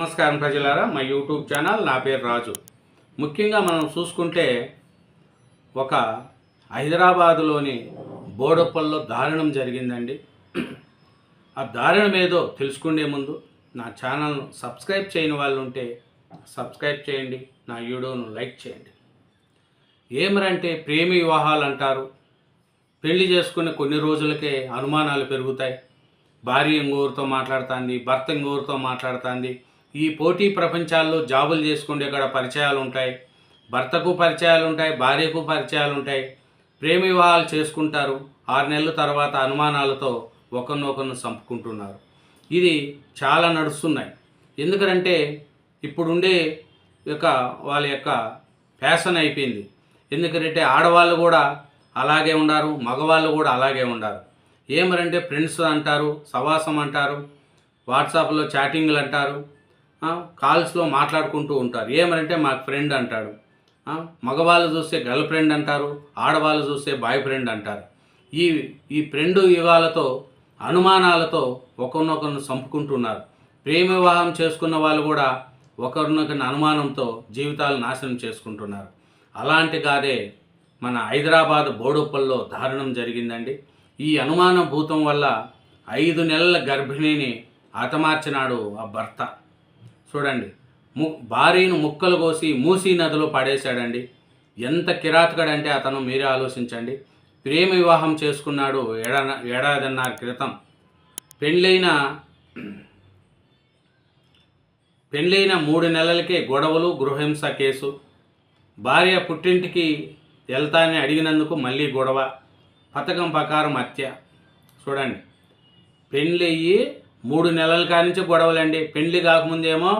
నమస్కారం ప్రజలారా మా యూట్యూబ్ ఛానల్ నా పేరు రాజు. ముఖ్యంగా మనం చూసుకుంటే ఒక హైదరాబాదులోని బోడప్పల్లో దారుణం జరిగిందండి. ఆ దారుణం ఏదో తెలుసుకునే ముందు నా ఛానల్ను సబ్స్క్రైబ్ చేయని వాళ్ళు ఉంటే సబ్స్క్రైబ్ చేయండి నా వీడియోను లైక్ చేయండి. ఏమరంటే ప్రేమి వివాహాలు అంటారు పెళ్ళి చేసుకునే కొన్ని రోజులకే అనుమానాలు పెరుగుతాయి. భార్య ఇంకోరితో మాట్లాడుతుంది భర్త ఇంకోరితో మాట్లాడుతుంది. ఈ పోటీ ప్రపంచాల్లో జాబులు చేసుకుంటే ఇక్కడ పరిచయాలు ఉంటాయి భర్తకు పరిచయాలు ఉంటాయి భార్యకు పరిచయాలు ఉంటాయి ప్రేమ వివాహాలు చేసుకుంటారు. ఆరు నెలల తర్వాత అనుమానాలతో ఒకరినొకరిని చంపుకుంటున్నారు. ఇది చాలా నడుస్తున్నాయి. ఎందుకంటే ఇప్పుడుండే యొక్క వాళ్ళ యొక్క ఫ్యాషన్ అయిపోయింది. ఎందుకంటే ఆడవాళ్ళు కూడా అలాగే ఉండారు మగవాళ్ళు కూడా అలాగే ఉండారు. ఏమరంటే ఫ్రెండ్స్ అంటారు సవాసం అంటారు వాట్సాప్లో చాటింగ్లు అంటారు. కాల్స్లో మాట్లాడుకుంటూ ఉంటారు. ఏమనంటే మాకు ఫ్రెండ్ అంటాడు. మగవాళ్ళు చూస్తే గర్ల్ ఫ్రెండ్ అంటారు ఆడవాళ్ళు చూస్తే బాయ్ ఫ్రెండ్ అంటారు. ఈ ఈ ఫ్రెండ్ యుగాలతో అనుమానాలతో ఒకరినొకరిని చంపుకుంటున్నారు. ప్రేమ వివాహం చేసుకున్న వాళ్ళు కూడా ఒకరినొకరిని అనుమానంతో జీవితాలు నాశనం చేసుకుంటున్నారు. అలాంటి కాదే మన హైదరాబాద్ బోడుప్పల్లో దారుణం జరిగిందండి. ఈ అనుమాన భూతం వల్ల ఐదు నెలల గర్భిణిని హతమార్చినాడు ఆ భర్త. చూడండి. ము భార్యను ముక్కలు కోసి మూసీ నదిలో పడేశాడండి. ఎంత కిరాతకడంటే అతను మీరే ఆలోచించండి. ప్రేమ వివాహం చేసుకున్నాడు ఏడా ఏడాదిన్నర క్రితం. పెళ్ళైన పెళ్ళైన మూడు నెలలకే గొడవలు గృహహింస కేసు. భార్య పుట్టింటికి వెళ్తానని అడిగినందుకు మళ్ళీ గొడవ. పథకం ప్రకారం హత్య. చూడండి. పెళ్ళయ్యి మూడు నెలల కానించి గొడవలండి. పెళ్ళి కాకముందేమో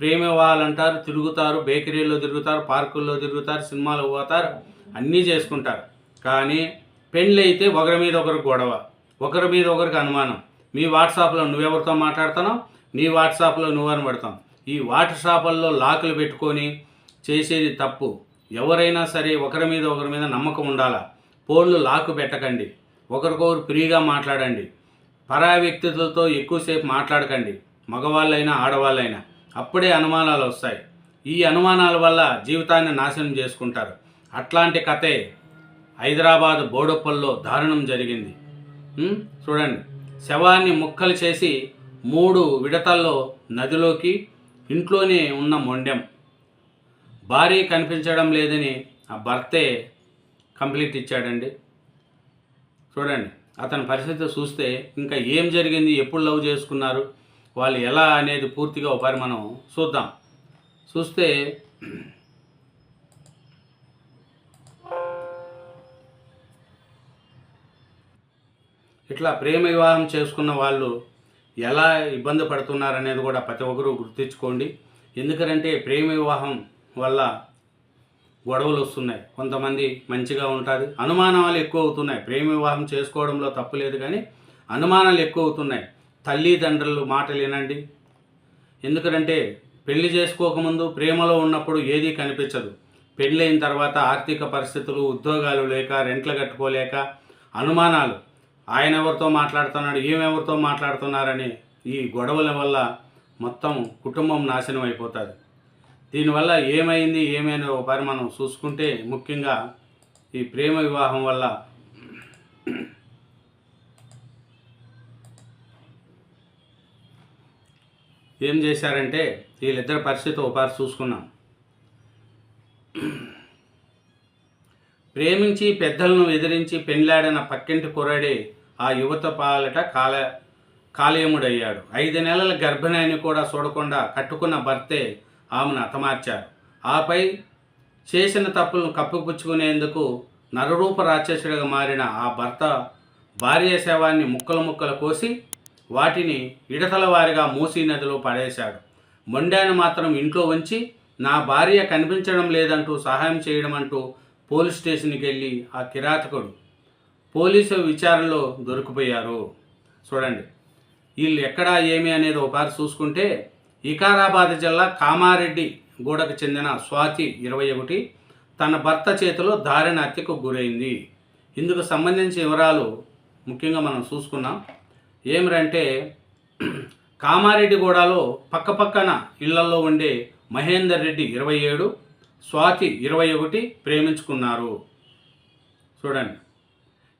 ప్రేమ వాళ్ళంటారు తిరుగుతారు బేకరీల్లో తిరుగుతారు పార్కుల్లో తిరుగుతారు సినిమాలు పోతారు అన్నీ చేసుకుంటారు. కానీ పెళ్ళి అయితే ఒకరి మీద ఒకరు గొడవ ఒకరి మీద ఒకరికి అనుమానం. మీ వాట్సాప్లో నువ్వెవరితో మాట్లాడుతున్నావు? నీ వాట్సాప్లో నువ్వని పెడతాం. ఈ వాట్సాప్ల్లో లాకులు పెట్టుకొని చేసేది తప్పు. ఎవరైనా సరే ఒకరి మీద ఒకరి మీద నమ్మకం ఉండాలా? ఫోన్లు లాకు పెట్టకండి. ఒకరికొకరు ఫ్రీగా మాట్లాడండి. పరాయ వ్యక్తులతో ఎక్కువసేపు మాట్లాడకండి. మగవాళ్ళైనా ఆడవాళ్ళైనా. అప్పుడే అనుమానాలు వస్తాయి. ఈ అనుమానాల వల్ల జీవితాన్ని నాశనం చేసుకుంటారు. అట్లాంటి కథే హైదరాబాద్ బోడప్పల్లో దారుణం జరిగింది. చూడండి. శవాన్ని ముక్కలు చేసి మూడు విడతల్లో నదిలోకి ఇంట్లోనే ఉన్న మొండెం. భార్య కనిపించడం లేదని ఆ భర్తే కంప్లీట్ ఇచ్చాడండి. చూడండి. అతని పరిస్థితి చూస్తే ఇంకా ఏం జరిగింది ఎప్పుడు లవ్ చేసుకున్నారు వాళ్ళు ఎలా అనేది పూర్తిగా ఒకసారి మనం చూద్దాం. చూస్తే ఇట్లా ప్రేమ వివాహం చేసుకున్న వాళ్ళు ఎలా ఇబ్బంది పడుతున్నారు అనేది కూడా ప్రతి ఒక్కరూ గుర్తించుకోండి. ఎందుకంటే ప్రేమ వివాహం వల్ల గొడవలు వస్తున్నాయి. కొంతమంది మంచిగా ఉంటుంది అనుమానాలు ఎక్కువ అవుతున్నాయి. ప్రేమ వివాహం చేసుకోవడంలో తప్పు లేదు కానీ అనుమానాలు ఎక్కువ అవుతున్నాయి. తల్లిదండ్రులు మాటలు వినండి. ఎందుకంటే పెళ్ళి చేసుకోకముందు ప్రేమలో ఉన్నప్పుడు ఏదీ కనిపించదు. పెళ్ళైన తర్వాత ఆర్థిక పరిస్థితులు ఉద్యోగాలు లేక రెంట్లు కట్టుకోలేక అనుమానాలు. ఆయన ఎవరితో మాట్లాడుతున్నాడు? ఈమెవరితో మాట్లాడుతున్నారని ఈ గొడవల వల్ల మొత్తం కుటుంబం నాశనం అయిపోతుంది. దీనివల్ల ఏమైంది ఏమైనా ఒకసారి మనం చూసుకుంటే ముఖ్యంగా ఈ ప్రేమ వివాహం వల్ల ఏం చేశారంటే వీళ్ళిద్దరి పరిస్థితి ఒకసారి చూసుకున్నాం. ప్రేమించి పెద్దలను ఎదిరించి పెండ్లాడిన పక్కింటి కుర్రాడే ఆ యువత పాలట కాల కాలేముడయ్యాడు ఐదు నెలల గర్భిణిని కూడా చూడకుండా కట్టుకున్న భర్తే ఆమెను హతమార్చారు. ఆపై చేసిన తప్పులను కప్పిపుచ్చుకునేందుకు నరరూప రాక్షసుడిగా మారిన ఆ భర్త భార్య శవాన్ని ముక్కలు ముక్కలు కోసి వాటిని ఇడతల వారిగా మూసీ నదిలో పడేశాడు. మొండాను మాత్రం ఇంట్లో ఉంచి నా భార్య కనిపించడం లేదంటూ సహాయం చేయడం అంటూ పోలీస్ స్టేషన్కి వెళ్ళి ఆ కిరాతకుడు పోలీసు విచారణలో దొరికిపోయారు. చూడండి వీళ్ళు ఎక్కడా ఏమి అనేది ఒకసారి చూసుకుంటే వికారాబాద్ జిల్లా కామారెడ్డి గూడకు చెందిన స్వాతి ఇరవై ఒకటి తన భర్త చేతిలో దారిన హత్యకు గురైంది. ఇందుకు సంబంధించిన వివరాలు ముఖ్యంగా మనం చూసుకున్నాం. ఏమిరంటే కామారెడ్డిగూడలో పక్కపక్కన ఇళ్ళలో ఉండే మహేందర్ రెడ్డి ఇరవై ఏడు స్వాతి ఇరవై ఒకటి ప్రేమించుకున్నారు. చూడండి.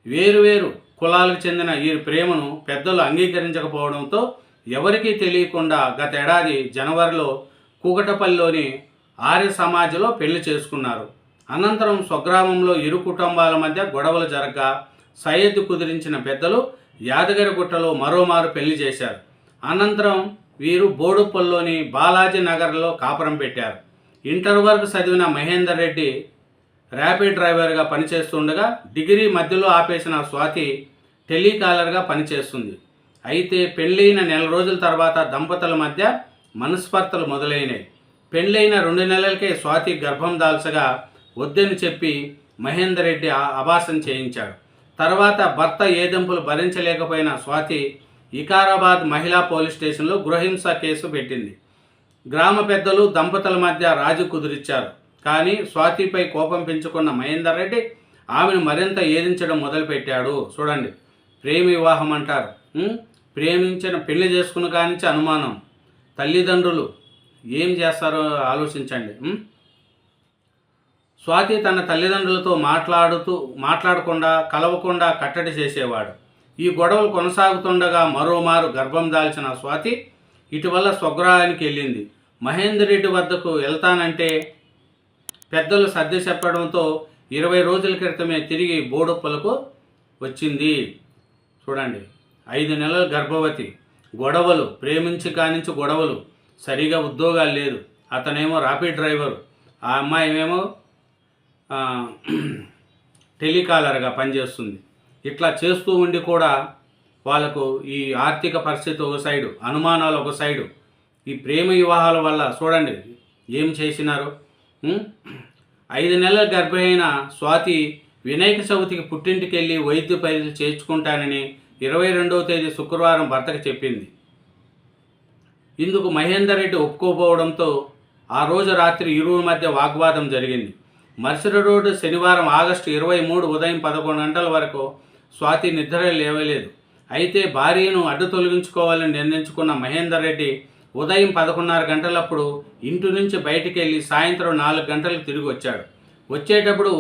వేరువేరు కులాలకు చెందిన ఈ ప్రేమను పెద్దలు అంగీకరించకపోవడంతో ఎవరికీ తెలియకుండా గతేడాది జనవరిలో కూకటపల్లిలోని ఆర్య సమాజ్లో పెళ్ళి చేసుకున్నారు. అనంతరం స్వగ్రామంలో ఇరు కుటుంబాల మధ్య గొడవలు జరగగా సయ్యద్ కుదిరించిన పెద్దలు యాదగిరిగుట్టలో మరోమారు పెళ్ళి చేశారు. అనంతరం వీరు బోడుపల్లిలోని బాలాజీ నగర్లో కాపురం పెట్టారు. ఇంటర్ వరకు చదివిన మహేందర్ రెడ్డి ర్యాపిడ్ డ్రైవర్గా పనిచేస్తుండగా డిగ్రీ మధ్యలో ఆపేసిన స్వాతి టెలికాలర్గా పనిచేస్తుంది. అయితే పెళ్ళైన నెల రోజుల తర్వాత దంపతుల మధ్య మనస్పర్తలు మొదలైనాయి. పెళ్ళైన రెండు నెలలకే స్వాతి గర్భం దాల్చగా వద్దని చెప్పి మహేందర్ రెడ్డి అభాసం చేయించాడు. తర్వాత భర్త ఏదెంపులు భరించలేకపోయిన స్వాతి వికారాబాద్ మహిళా పోలీస్ స్టేషన్లో గృహహింస కేసు పెట్టింది. గ్రామ పెద్దలు దంపతుల మధ్య రాజు కుదిరిచ్చారు. కానీ స్వాతిపై కోపం పెంచుకున్న మహేందర్ రెడ్డి ఆమెను మరింత ఏదించడం మొదలుపెట్టాడు. చూడండి. ప్రేమ వివాహం అంటారు. ప్రేమించిన పెళ్ళి చేసుకున్న కానించి అనుమానం. తల్లిదండ్రులు ఏం చేస్తారో ఆలోచించండి స్వాతి తన తల్లిదండ్రులతో మాట్లాడుతూ మాట్లాడకుండా కలవకుండా కట్టడి చేసేవాడు. ఈ గొడవలు కొనసాగుతుండగా మరోమారు గర్భం దాల్చిన స్వాతి ఇటీవల స్వగ్రహానికి వెళ్ళింది. మహేందర్ రెడ్డి వద్దకు వెళ్తానంటే పెద్దలు సర్ది చెప్పడంతో ఇరవై రోజుల క్రితమే తిరిగి బోడుప్పలకు వచ్చింది. చూడండి. ఐదు నెలల గర్భవతి. గొడవలు ప్రేమించి కానించి గొడవలు. సరిగా ఉద్యోగాలు లేదు. అతనేమో రాపిడ్ డ్రైవరు. ఆ అమ్మాయి ఏమో టెలికాలర్గా పనిచేస్తుంది. ఇట్లా చేస్తూ ఉండి కూడా వాళ్ళకు ఈ ఆర్థిక పరిస్థితి ఒక సైడు అనుమానాలు ఒక సైడు. ఈ ప్రేమ వివాహాల వల్ల చూడండి ఏం చేసినారు. ఐదు నెలల గర్భమైన స్వాతి వినాయక చవితికి పుట్టింటికి వెళ్ళి వైద్య పరీక్షలు చేర్చుకుంటానని ఇరవై రెండవ తేదీ శుక్రవారం భర్తకు చెప్పింది. ఇందుకు మహేందర్ రెడ్డి ఒప్పుకోపోవడంతో ఆ రోజు రాత్రి ఇరువురి మధ్య వాగ్వాదం జరిగింది. మరుసటి రోజు శనివారం ఆగస్టు ఇరవై మూడు ఉదయం పదకొండు గంటల వరకు స్వాతి నిద్ర లేవలేదు. అయితే భార్యను అడ్డు తొలగించుకోవాలని నిర్ణయించుకున్న మహేందర్ రెడ్డి ఉదయం పదకొండున్నర గంటలప్పుడు ఇంటి నుంచి బయటికి వెళ్ళి సాయంత్రం నాలుగు గంటలకు తిరిగి వచ్చాడు. వచ్చేటప్పుడు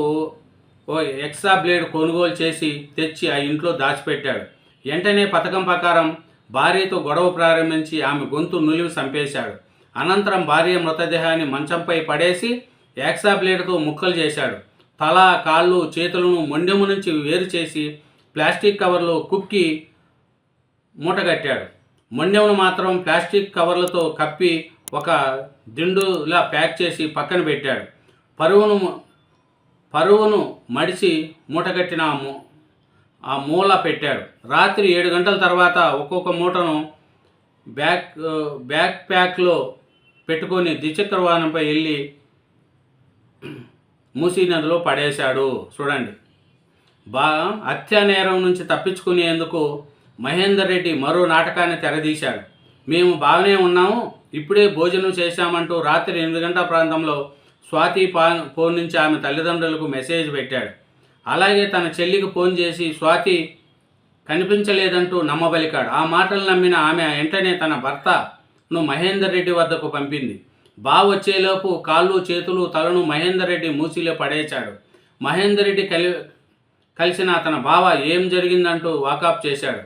ఓ ఎక్స్ట్రా బ్లేడ్ కొనుగోలు చేసి తెచ్చి ఆ ఇంట్లో దాచిపెట్టాడు. వెంటనే పథకం ప్రకారం భార్యతో గొడవ ప్రారంభించి ఆమె గొంతు నులివి చంపేశాడు. అనంతరం భార్య మృతదేహాన్ని మంచంపై పడేసి యాక్సా బ్లేడ్తో ముక్కలు చేశాడు. తల కాళ్ళు చేతులను మొండెము నుంచి వేరు చేసి ప్లాస్టిక్ కవర్లో కుక్కి మూటగట్టాడు. మొండెమును మాత్రం ప్లాస్టిక్ కవర్లతో కప్పి ఒక దిండులా ప్యాక్ చేసి పక్కన పెట్టాడు. పరువును పరువును మడిచి మూటగట్టిన ఆ మూల పెట్టాడు. రాత్రి ఏడు గంటల తర్వాత ఒక్కొక్క మూటను బ్యాక్ బ్యాక్ ప్యాక్లో పెట్టుకొని ద్విచక్ర వాహనంపై వెళ్ళి మూసీ నదిలో పడేశాడు. చూడండి. బా హత్యా నేరం నుంచి తప్పించుకునేందుకు మహేందర్ రెడ్డి మరో నాటకాన్ని తెరదీశాడు. మేము బాగానే ఉన్నాము ఇప్పుడే భోజనం చేశామంటూ రాత్రి ఎనిమిది గంటల ప్రాంతంలో స్వాతి పా ఫోన్ నుంచి ఆమె తల్లిదండ్రులకు మెసేజ్ పెట్టాడు. అలాగే తన చెల్లికి ఫోన్ చేసి స్వాతి కనిపించలేదంటూ నమ్మబలికాడు. ఆ మాటలు నమ్మిన ఆమె వెంటనే తన భర్తను మహేందర్ రెడ్డి వద్దకు పంపింది. బావ వచ్చేలోపు కాళ్ళు చేతులు తలను మహేందర్ రెడ్డి మూసిలో పడేశాడు. మహేందర్ రెడ్డి కలి కలిసిన అతని బావ ఏం జరిగిందంటూ వాకప్ చేశాడు.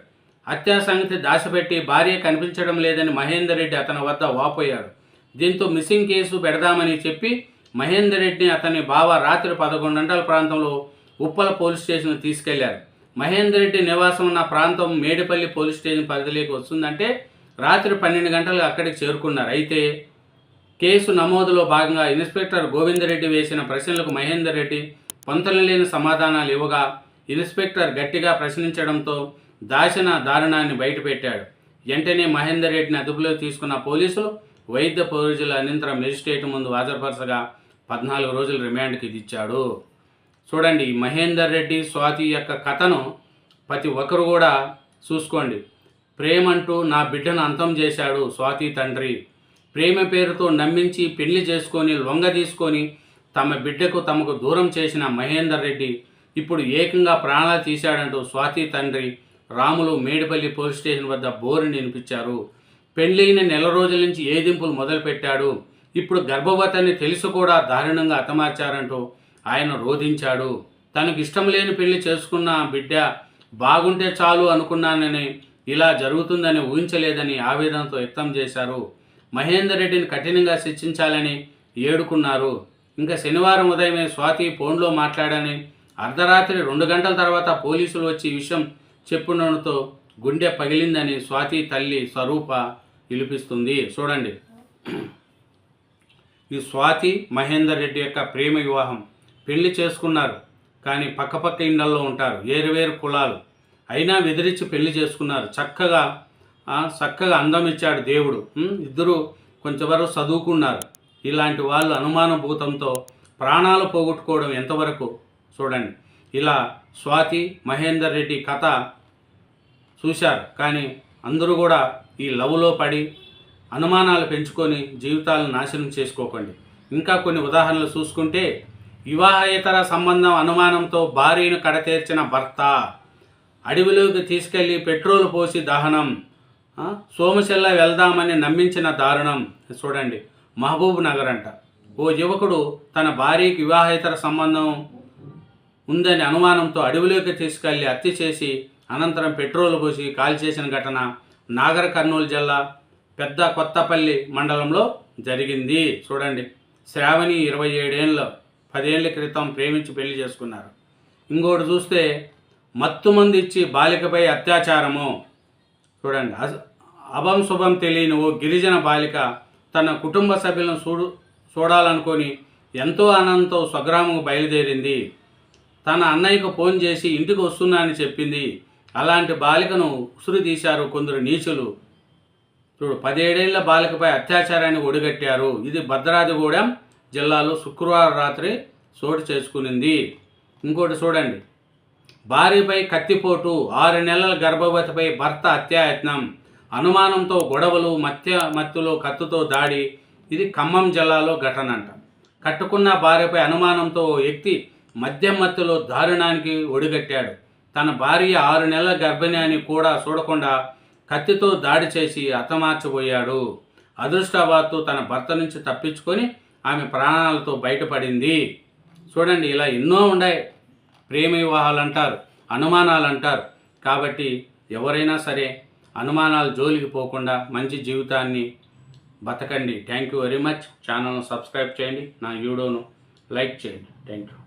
హత్యా సంగతి దాచిపెట్టి భార్య కనిపించడం లేదని మహేందర్ రెడ్డి అతని వద్ద వాపోయాడు. దీంతో మిస్సింగ్ కేసు పెడదామని చెప్పి మహేందర్ రెడ్డిని అతని బావ రాత్రి పదకొండు గంటల ప్రాంతంలో ఉప్పల పోలీస్ స్టేషన్ తీసుకెళ్ళారు. మహేందర్ రెడ్డి నివాసం ఉన్న ప్రాంతం మేడిపల్లి పోలీస్ స్టేషన్ పరిధిలోకి వస్తుందంటే రాత్రి పన్నెండు గంటలకు అక్కడికి చేరుకున్నారు. అయితే కేసు నమోదులో భాగంగా ఇన్స్పెక్టర్ గోవిందరెడ్డి వేసిన ప్రశ్నలకు మహేందర్ రెడ్డి పొంతనలేని సమాధానాలు ఇవ్వగా ఇన్స్పెక్టర్ గట్టిగా ప్రశ్నించడంతో దాచిన దారుణాన్ని బయటపెట్టాడు. వెంటనే మహేందర్ రెడ్డిని అదుపులో తీసుకున్న పోలీసులు వైద్య పోలీసుల అనంతరం మెజిస్ట్రేట్ ముందు హాజరుపరచగా పద్నాలుగు రోజులు రిమాండ్కి ఇచ్చాడు చూడండి మహేందర్ రెడ్డి స్వాతి యొక్క కథను ప్రతి ఒక్కరు కూడా చూసుకోండి. ప్రేమంటూ నా బిడ్డను అంతం చేశాడు స్వాతి తండ్రి. ప్రేమ పేరుతో నమ్మించి పెళ్ళి చేసుకొని లొంగ తీసుకొని తమ బిడ్డకు తమకు దూరం చేసిన మహేందర్ రెడ్డి ఇప్పుడు ఏకంగా ప్రాణాలు తీశాడంటూ స్వాతి తండ్రి రాములు మేడిపల్లి పోలీస్ స్టేషన్ వద్ద బోరుని నినిపించారు పెళ్ళైన నెల రోజుల నుంచి ఏదింపులు మొదలుపెట్టాడు? ఇప్పుడు గర్భవతిని తెలిసి కూడా దారుణంగా హతమార్చారంటూ ఆయన రోధించాడు. తనకు ఇష్టం లేని పెళ్ళి చేసుకున్న బిడ్డ బాగుంటే చాలు అనుకున్నానని ఇలా జరుగుతుందని ఊహించలేదని ఆవేదనతో వ్యక్తం చేశారు. మహేందర్ రెడ్డిని కఠినంగా శిక్షించాలని ఏడుకున్నారు. ఇంకా శనివారం ఉదయమే స్వాతి ఫోన్లో మాట్లాడని అర్ధరాత్రి రెండు గంటల తర్వాత పోలీసులు వచ్చి విషయం చెప్పునతో గుండె పగిలిందని స్వాతి తల్లి స్వరూప విలిపిస్తుంది. చూడండి. ఈ స్వాతి మహేందర్ రెడ్డి యొక్క ప్రేమ వివాహం. పెళ్ళి చేసుకున్నారు. కానీ పక్కపక్క ఇండల్లో ఉంటారు. వేరు కులాలు. అయినా వెదిరించి పెళ్ళి చేసుకున్నారు. చక్కగా చక్కగా అందం ఇచ్చాడు దేవుడు. ఇద్దరు కొంచెం వరకు చదువుకున్నారు. ఇలాంటి వాళ్ళు అనుమానభూతంతో ప్రాణాలు పోగొట్టుకోవడం ఎంతవరకు చూడండి. ఇలా స్వాతి మహేందర్ రెడ్డి కథ చూశారు. కానీ అందరూ కూడా ఈ లవ్లో పడి అనుమానాలు పెంచుకొని జీవితాలను నాశనం చేసుకోకండి. ఇంకా కొన్ని ఉదాహరణలు చూసుకుంటే వివాహేతర సంబంధం అనుమానంతో భార్యను కడతీర్చిన భర్త అడవిలోకి తీసుకెళ్ళి పెట్రోల్ పోసి దహనం సోమశిల్ల వెళ్దామని నమ్మించిన దారుణం. చూడండి మహబూబ్ నగర్ అంట. ఓ యువకుడు తన భార్యకి వివాహేతర సంబంధం ఉందని అనుమానంతో అడవిలోకి తీసుకెళ్ళి హత్య చేసి అనంతరం పెట్రోల్ పోసి కాల్చేసిన ఘటన నాగర్ కర్నూలు జిల్లా పెద్ద కొత్తపల్లి మండలంలో జరిగింది. చూడండి శ్రావణి ఇరవై ఏడేళ్ళలో పదేళ్ళ క్రితం ప్రేమించి పెళ్ళి చేసుకున్నారు. ఇంకోటి చూస్తే మత్తు మంది ఇచ్చి బాలికపై అత్యాచారము. చూడండి అభం శుభం తెలియని ఓ గిరిజన బాలిక తన కుటుంబ సభ్యులను చూడు చూడాలనుకొని ఎంతో ఆనందంతో స్వగ్రామం బయలుదేరింది. తన అన్నయ్యకు ఫోన్ చేసి ఇంటికి వస్తున్నా అని చెప్పింది. అలాంటి బాలికను ఉసురు తీశారు కొందరు నీచులు. చూడు పదిహేడేళ్ళ బాలికపై అత్యాచారాన్ని ఒడిగట్టారు. ఇది భద్రాదిగూడెం జిల్లాలో శుక్రవారం రాత్రి చోటు చేసుకునింది. ఇంకోటి చూడండి. భార్యపై కత్తిపోటు ఆరు నెలల గర్భవతిపై భర్త అత్యాయత్నం అనుమానంతో గొడవలు మత్య మత్తులో కత్తుతో దాడి ఇది ఖమ్మం జిల్లాలో ఘటన అంట కట్టుకున్న భార్యపై అనుమానంతో ఓ వ్యక్తి మద్యం మత్తులో దారుణానికి ఒడిగట్టాడు. తన భార్య ఆరు నెలల గర్భిణి అని కూడా చూడకుండా కత్తితో దాడి చేసి హతమార్చబోయాడు అదృష్టవాత్తు తన భర్త నుంచి తప్పించుకొని ఆమె ప్రాణాలతో బయటపడింది. చూడండి ఇలా ఎన్నో ఉన్నాయి. ప్రేమ వివాహాలు అంటారు అనుమానాలు అంటారు కాబట్టి ఎవరైనా సరే అనుమానాలు జోలికి పోకుండా మంచి జీవితాన్ని బతకండి. Thank you very much. ఛానల్ను సబ్స్క్రైబ్ చేయండి. నా వీడియోను లైక్ చేయండి. Thank you.